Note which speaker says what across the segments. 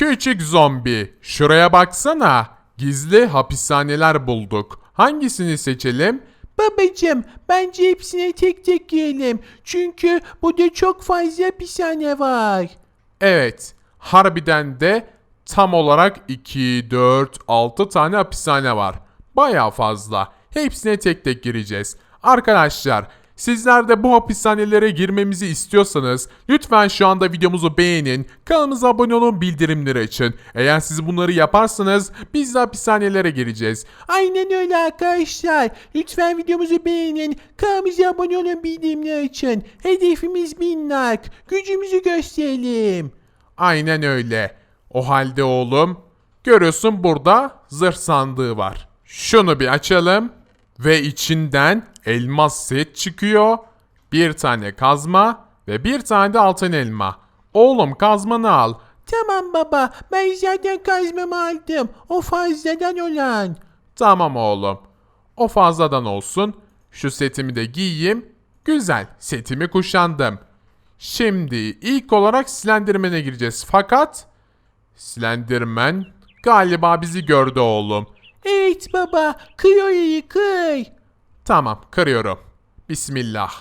Speaker 1: Küçük zombi, şuraya baksana. Gizli hapishaneler bulduk. Hangisini seçelim?
Speaker 2: Babacım bence hepsine tek tek girelim. Çünkü burada çok fazla hapishane var.
Speaker 1: Evet, harbiden de tam olarak 2, 4, 6 tane hapishane var. Baya fazla. Hepsine tek tek gireceğiz. Arkadaşlar, sizler de bu hapishanelere girmemizi istiyorsanız lütfen şu anda videomuzu beğenin, kanalımıza abone olun, bildirimleri açın. Eğer siz bunları yaparsanız biz de hapishanelere gireceğiz.
Speaker 2: Aynen öyle arkadaşlar. Lütfen videomuzu beğenin. Kanalımıza abone olun bildirimleri açın. Hedefimiz bin like. Gücümüzü gösterelim.
Speaker 1: Aynen öyle. O halde oğlum, görüyorsun burada zırh sandığı var. Şunu bir açalım ve içinden elmas set çıkıyor. Bir tane kazma ve bir tane de altın elma. Oğlum kazmanı al.
Speaker 2: Tamam baba ben zaten kazmamı aldım. O fazladan olan.
Speaker 1: Tamam oğlum. O fazladan olsun. Şu setimi de giyeyim. Güzel. Setimi kuşandım. Şimdi ilk olarak Slenderman'e gireceğiz. Fakat Slenderman galiba bizi gördü oğlum.
Speaker 2: Evet baba kıy orayı kıy.
Speaker 1: Tamam kırıyorum. Bismillah.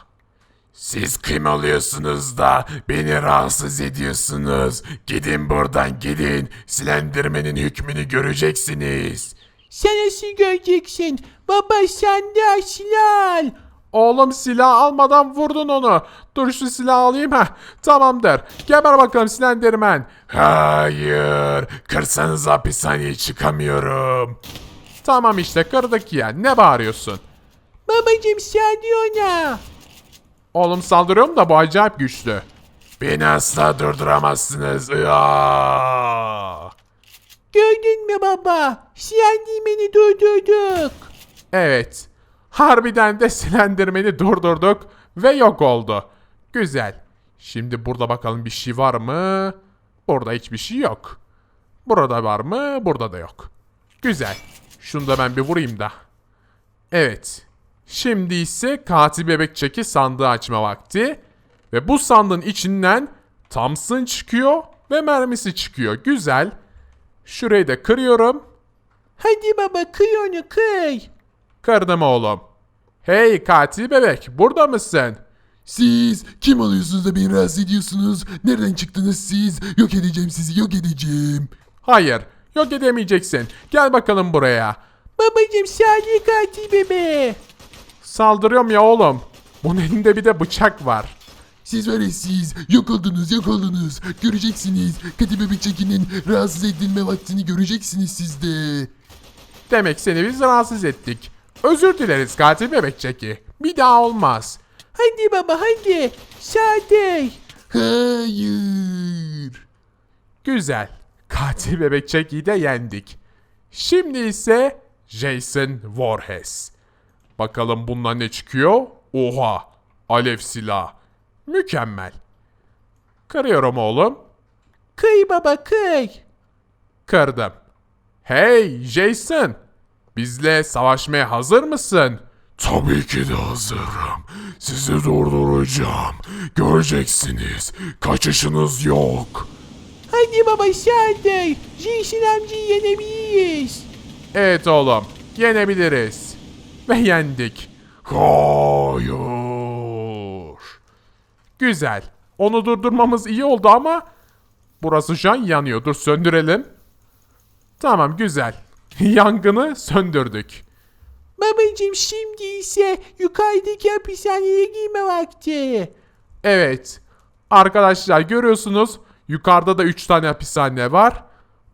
Speaker 1: Siz kim oluyorsunuz da beni rahatsız ediyorsunuz? Gidin buradan gidin. Slenderman'in hükmünü göreceksiniz.
Speaker 2: Sen nasıl göreceksin? Baba sen de silah.
Speaker 1: Oğlum silah almadan vurdun onu. Dur şu silahı alayım ha. Tamamdır. Geber bakalım Slenderman. Hayır. Kırsanız hapishaneye çıkamıyorum. Tamam işte kırdık ya. Ne bağırıyorsun?
Speaker 2: Babacım sen ona.
Speaker 1: Oğlum saldırıyorum da bu acayip güçlü. Beni asla durduramazsınız. Iıaa!
Speaker 2: Gördün mü baba? Sen beni durdurduk.
Speaker 1: Evet. Harbiden de Slenderman'i durdurduk ve yok oldu. Güzel. Şimdi burada bakalım bir şey var mı? Burada hiçbir şey yok. Burada var mı? Burada da yok. Güzel. Şunu da ben bir vurayım da. Evet. Şimdi ise katil bebek çeki sandığı açma vakti. Ve bu sandığın içinden Thompson çıkıyor ve mermisi çıkıyor. Güzel. Şurayı da kırıyorum.
Speaker 2: Hadi baba kıy onu kıy.
Speaker 1: Kırdım oğlum. Hey katil bebek burada mısın?
Speaker 3: Siz kim oluyorsunuz da beni rahatsız ediyorsunuz? Nereden çıktınız siz? Yok edeceğim sizi yok edeceğim.
Speaker 1: Hayır yok edemeyeceksin. Gel bakalım buraya.
Speaker 2: Babacım sadece katil bebe.
Speaker 1: Saldırıyorum ya oğlum. Bunun elinde bir de bıçak var.
Speaker 3: Siz var ya siz yok oldunuz yok oldunuz. Göreceksiniz. Kadı bebek çekinin rahatsız edilme vaktini göreceksiniz siz de.
Speaker 1: Demek seni biz rahatsız ettik. Özür dileriz katil bebek çeki. Bir daha olmaz.
Speaker 2: Hadi baba hadi. Sade.
Speaker 3: Hayır.
Speaker 1: Güzel. Katil bebek çekiyi de yendik. Şimdi ise Jason Voorhees. Bakalım bundan ne çıkıyor? Oha! Alev silah. Mükemmel. Kırıyorum oğlum.
Speaker 2: Kıy baba kıy.
Speaker 1: Kırdım. Hey Jason! Bizle savaşmaya hazır mısın?
Speaker 3: Tabii ki de hazırım. Sizi durduracağım. Göreceksiniz. Kaçışınız yok.
Speaker 2: Hadi baba sade. Jason amcayı yenebiliriz.
Speaker 1: Evet oğlum, yenebiliriz. Ve yendik.
Speaker 3: Hayır.
Speaker 1: Güzel. Onu durdurmamız iyi oldu ama burası şu an yanıyor. Dur söndürelim. Tamam güzel. Yangını söndürdük.
Speaker 2: Babacım şimdi ise yukarıdaki hapishaneye girme vakti.
Speaker 1: Evet. Arkadaşlar görüyorsunuz yukarıda da 3 tane hapishane var.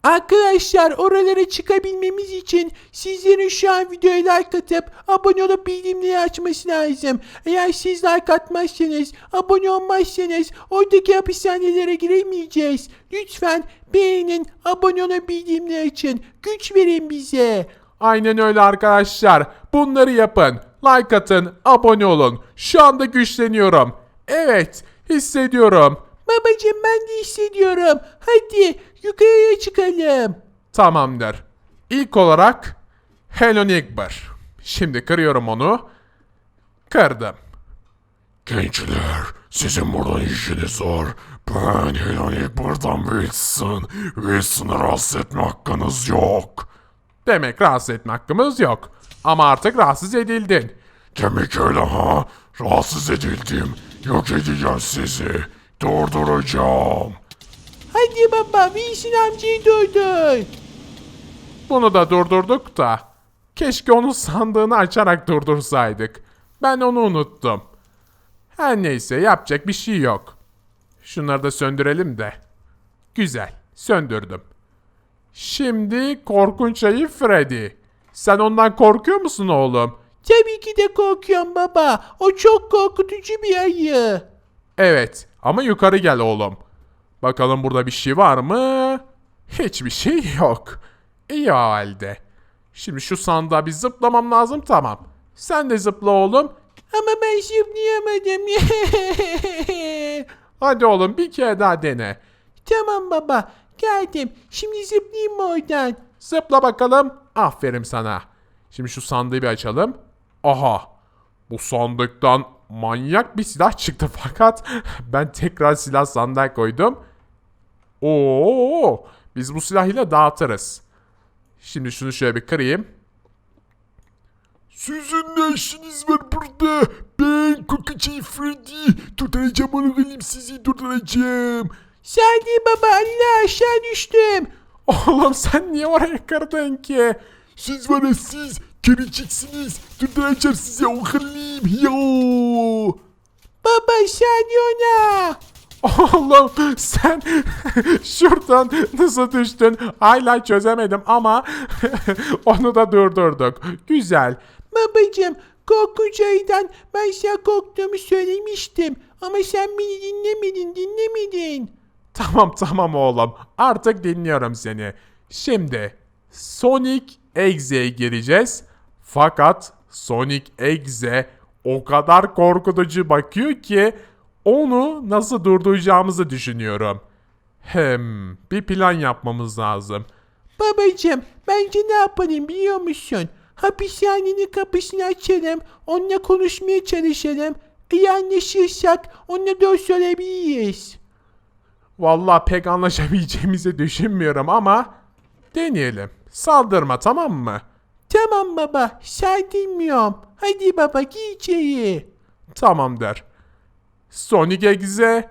Speaker 2: Arkadaşlar oralara çıkabilmemiz için sizlerin şu an videoya like atıp abone olup bildirimleri açması lazım. Eğer siz like atmazsanız, abone olmazsanız oradaki hapishanelere giremeyeceğiz. Lütfen beğenin, abone olup bildirimleri açın. Güç verin bize.
Speaker 1: Aynen öyle arkadaşlar. Bunları yapın. Like atın, abone olun. Şu anda güçleniyorum. Evet, hissediyorum.
Speaker 2: Babacım ben de hissediyorum. Hadi yukarıya çıkalım.
Speaker 1: Tamamdır. İlk olarak Hello Neighbor. Şimdi kırıyorum onu. Kırdım.
Speaker 3: Gençler, sizin buradan işiniz zor. Ben Heloni buradan Wilson. Wilson'ı rahatsız etme hakkınız yok.
Speaker 1: Demek rahatsız etme hakkımız yok. Ama artık rahatsız edildin.
Speaker 3: Demek öyle ha? Rahatsız edildim. Yok edeceğim sizi. Durduracağım.
Speaker 2: Hadi baba Wilson amcayı durdur.
Speaker 1: Bunu da durdurduk da. Keşke onun sandığını açarak durdursaydık. Ben onu unuttum. Her neyse yapacak bir şey yok. Şunları da söndürelim de. Güzel. Söndürdüm. Şimdi korkunç ayı Freddy. Sen ondan korkuyor musun oğlum?
Speaker 2: Tabii ki de korkuyorum baba. O çok korkutucu bir ayı.
Speaker 1: Evet ama yukarı gel oğlum. Bakalım burada bir şey var mı? Hiçbir şey yok. İyi o halde. Şimdi şu sandığa bir zıplamam lazım tamam. Sen de zıpla oğlum.
Speaker 2: Ama ben zıplayamadım.
Speaker 1: Hadi oğlum bir kere daha dene.
Speaker 2: tamam baba geldim. Şimdi zıplayayım mı oradan?
Speaker 1: Zıpla bakalım. Aferin sana. Şimdi şu sandığı bir açalım. Aha. Bu sandıktan manyak bir silah çıktı fakat ben tekrar silah sandığa koydum. Oo, biz bu silahıyla dağıtırız. Şimdi şunu şöyle bir kırayım.
Speaker 3: Sizin ne işiniz var burada? Ben Kokacay Freddy. Durduracağım onu elim sizi durduracağım.
Speaker 2: Sadi baba Allah aşağı düştüm.
Speaker 1: Oğlum sen niye oraya kırdın ki?
Speaker 3: Siz var ya siz göreceksiniz. Durduracağım size o halim. Yo.
Speaker 2: Ona.
Speaker 1: Oğlum sen şuradan nasıl düştün? Hala çözemedim ama onu da durdurduk. Güzel.
Speaker 2: Babacım korkunç ayıdan ben sana korktuğumu söylemiştim. Ama sen beni dinlemedin dinlemedin.
Speaker 1: Tamam tamam oğlum. Artık dinliyorum seni. Şimdi Sonic Exe'ye gireceğiz. Fakat Sonic Exe o kadar korkutucu bakıyor ki onu nasıl durduracağımızı düşünüyorum. Hem bir plan yapmamız lazım.
Speaker 2: Babacım bence ne yapalım biliyor musun? Hapishanenin kapısını açalım. Onunla konuşmaya çalışalım. İyi anlaşırsak onunla doğru söyleyebiliriz.
Speaker 1: Vallahi pek anlaşabileceğimizi düşünmüyorum ama deneyelim. Saldırma tamam mı?
Speaker 2: Tamam baba sen dinmiyorum. Hadi baba giy içeri.
Speaker 1: Tamamdır. Sonic Exe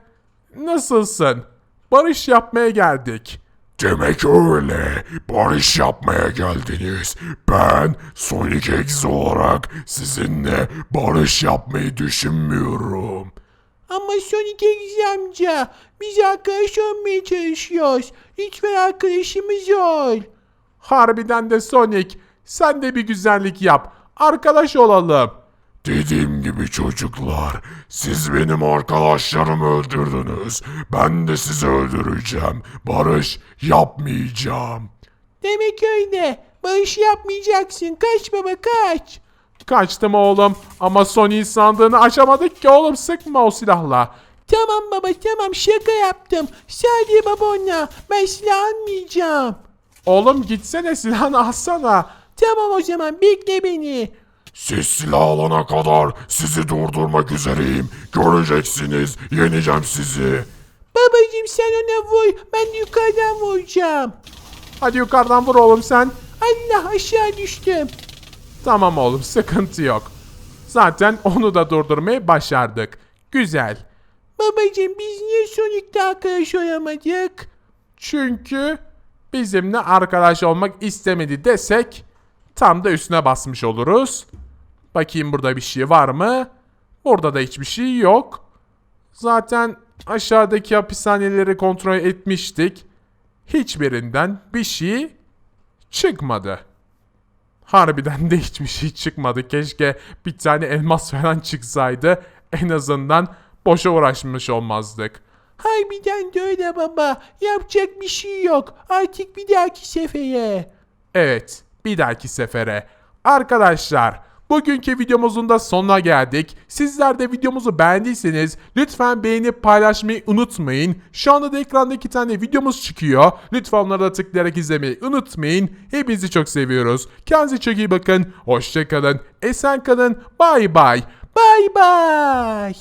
Speaker 1: nasılsın? Barış yapmaya geldik.
Speaker 3: Demek öyle. Barış yapmaya geldiniz. Ben Sonic X olarak sizinle barış yapmayı düşünmüyorum.
Speaker 2: Ama Sonic Egzi amca biz arkadaş olmaya çalışıyoruz. Lütfen arkadaşımız ol.
Speaker 1: Harbiden de Sonic sen de bir güzellik yap. Arkadaş olalım.
Speaker 3: Dediğim gibi çocuklar, siz benim arkadaşlarımı öldürdünüz. Ben de sizi öldüreceğim. Barış yapmayacağım.
Speaker 2: Demek öyle. Barış yapmayacaksın. Kaç baba kaç.
Speaker 1: Kaçtım oğlum ama Sonic'in sandığını açamadık ki oğlum sıkma o silahla.
Speaker 2: Tamam baba tamam şaka yaptım. Sadece baba ona. Ben silah almayacağım.
Speaker 1: Oğlum gitsene silahını alsana.
Speaker 2: Tamam o zaman bekle beni.
Speaker 3: Siz silah alana kadar sizi durdurmak üzereyim. Göreceksiniz, yeneceğim sizi.
Speaker 2: Babacım sen ona vur. Ben yukarıdan vuracağım.
Speaker 1: Hadi yukarıdan vur oğlum sen.
Speaker 2: Allah aşağı düştüm.
Speaker 1: Tamam oğlum sıkıntı yok. Zaten onu da durdurmayı başardık. Güzel.
Speaker 2: Babacım biz niye Sonic'le arkadaş olamadık?
Speaker 1: Çünkü bizimle arkadaş olmak istemedi desek tam da üstüne basmış oluruz. Bakayım burada bir şey var mı? Burada da hiçbir şey yok. Zaten aşağıdaki hapishaneleri kontrol etmiştik. Hiçbirinden bir şey çıkmadı. Harbiden de hiçbir şey çıkmadı. Keşke bir tane elmas falan çıksaydı. En azından boşa uğraşmış olmazdık.
Speaker 2: Harbiden de öyle baba. Yapacak bir şey yok. Artık bir dahaki sefere.
Speaker 1: Evet, bir dahaki sefere. Arkadaşlar, bugünkü videomuzun da sonuna geldik. Sizler de videomuzu beğendiyseniz lütfen beğenip paylaşmayı unutmayın. Şu anda da ekranda iki tane videomuz çıkıyor. Lütfen onlara da tıklayarak izlemeyi unutmayın. Hepinizi çok seviyoruz. Kendinize çok iyi bakın. Hoşçakalın. Esen kalın. Bay bay.
Speaker 2: Bay bay.